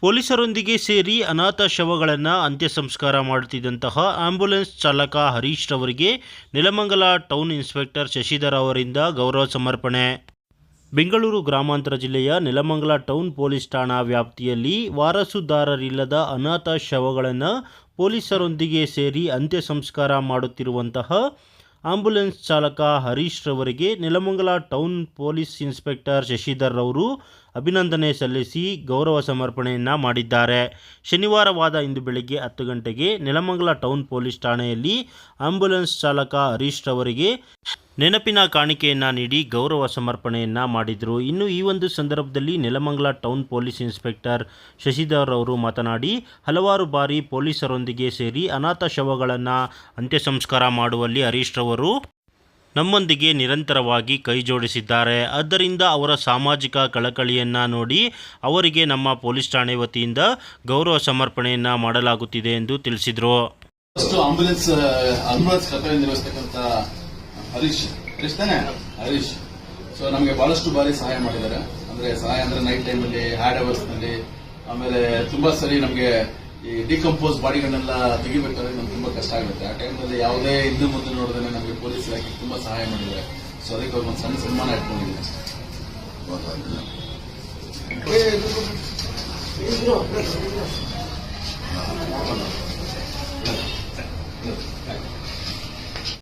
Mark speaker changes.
Speaker 1: ಪೊಲೀಸರೊಂದಿಗೆ ಸೇರಿ ಅನಾಥ ಶವಗಳನ್ನು ಅಂತ್ಯ ಸಂಸ್ಕಾರ ಮಾಡುತ್ತಿದ್ದಂತಹ ಆಂಬ್ಯುಲೆನ್ಸ್ ಚಾಲಕ ಹರೀಶ್ ರವರಿಗೆ ನೆಲಮಂಗಲ ಟೌನ್ ಇನ್ಸ್ಪೆಕ್ಟರ್ ಶಶಿಧರ್ ಅವರಿಂದ ಗೌರವ ಸಮರ್ಪಣೆ. ಬೆಂಗಳೂರು ಗ್ರಾಮಾಂತರ ಜಿಲ್ಲೆಯ ನೆಲಮಂಗಲ ಟೌನ್ ಪೊಲೀಸ್ ಠಾಣಾ ವ್ಯಾಪ್ತಿಯಲ್ಲಿ ವಾರಸುದಾರರಿಲ್ಲದ ಅನಾಥ ಶವಗಳನ್ನು ಪೊಲೀಸರೊಂದಿಗೆ ಸೇರಿ ಅಂತ್ಯ ಸಂಸ್ಕಾರ ಮಾಡುತ್ತಿರುವಂತಹ ಆಂಬ್ಯುಲೆನ್ಸ್ ಚಾಲಕ ಹರೀಶ್ ರವರಿಗೆ Nelamangala town police inspector Shashidhar ಅವರು ಅಭಿನಂದನೆ ಸಲ್ಲಿಸಿ ಗೌರವ ಸಮರ್ಪಣೆಯನ್ನು ಮಾಡಿದ್ದಾರೆ. ಶನಿವಾರವಾದ ಇಂದು ಬೆಳಗ್ಗೆ ಹತ್ತು ಗಂಟೆಗೆ ನೆಲಮಂಗಲ ಟೌನ್ ಪೊಲೀಸ್ ಠಾಣೆಯಲ್ಲಿ ಆಂಬ್ಯುಲೆನ್ಸ್ ಚಾಲಕ ಹರೀಶ್ ರವರಿಗೆ ನೆನಪಿನ ಕಾಣಿಕೆಯನ್ನು ನೀಡಿ ಗೌರವ ಸಮರ್ಪಣೆಯನ್ನು ಮಾಡಿದರು. ಇನ್ನು ಈ ಒಂದು ಸಂದರ್ಭದಲ್ಲಿ Nelamangala town police inspector Shashidhar ಅವರು ಮಾತನಾಡಿ, ಹಲವಾರು ಬಾರಿ ಪೊಲೀಸರೊಂದಿಗೆ ಸೇರಿ ಅನಾಥ ಶವಗಳನ್ನು ಅಂತ್ಯ ಸಂಸ್ಕಾರ ಮಾಡುವಲ್ಲಿ ಹರೀಶ್ ರವರು ನಮ್ಮೊಂದಿಗೆ ನಿರಂತರವಾಗಿ ಕೈಜೋಡಿಸಿದ್ದಾರೆ ಆದ್ದರಿಂದ ಅವರ ಸಾಮಾಜಿಕ ಕಳಕಳಿಯನ್ನು ನೋಡಿ ಅವರಿಗೆ ನಮ್ಮ ಪೊಲೀಸ್ ಠಾಣೆ ವತಿಯಿಂದ ಗೌರವ ಸಮರ್ಪಣೆಯನ್ನು ಮಾಡಲಾಗುತ್ತಿದೆ ಎಂದು ತಿಳಿಸಿದರು.
Speaker 2: ಹರೀಶ್ ಹರೀಶ್ ತಾನೆ? ಹರೀಶ್. ಸೊ ನಮಗೆ ಬಹಳಷ್ಟು ಬಾರಿ ಸಹಾಯ ಮಾಡಿದ್ದಾರೆ ಅಂದ್ರೆ ಸಹಾಯ ಅಂದ್ರೆ ನೈಟ್ ಟೈಮಲ್ಲಿ ಹ್ಯಾಡ್ ಅವರ್ಸ್ನಲ್ಲಿ ಆಮೇಲೆ ತುಂಬಾ ಸರಿ ನಮಗೆ ಈ ಡಿಕಂಪೋಸ್ ಬಾಡಿಗಳನ್ನೆಲ್ಲ ತೆಗಿಬೇಕಾದ್ರೆ ನಮ್ಗೆ ತುಂಬಾ ಕಷ್ಟ ಆಗುತ್ತೆ. ಆ ಟೈಮಲ್ಲಿ ಯಾವುದೇ ಹಿಂದೆ ಮುಂದೆ ನೋಡಿದ್ರೆ ನಮಗೆ ಪೊಲೀಸ್ ಇಲಾಖೆ ತುಂಬಾ ಸಹಾಯ ಮಾಡಿದ್ದಾರೆ ಸೊ ಅದಕ್ಕೆ ಅವ್ರಿಗೆ ಒಂದು ಸಣ್ಣ ಸನ್ಮಾನ ಇಟ್ಕೊಂಡಿದ್ದೀನಿ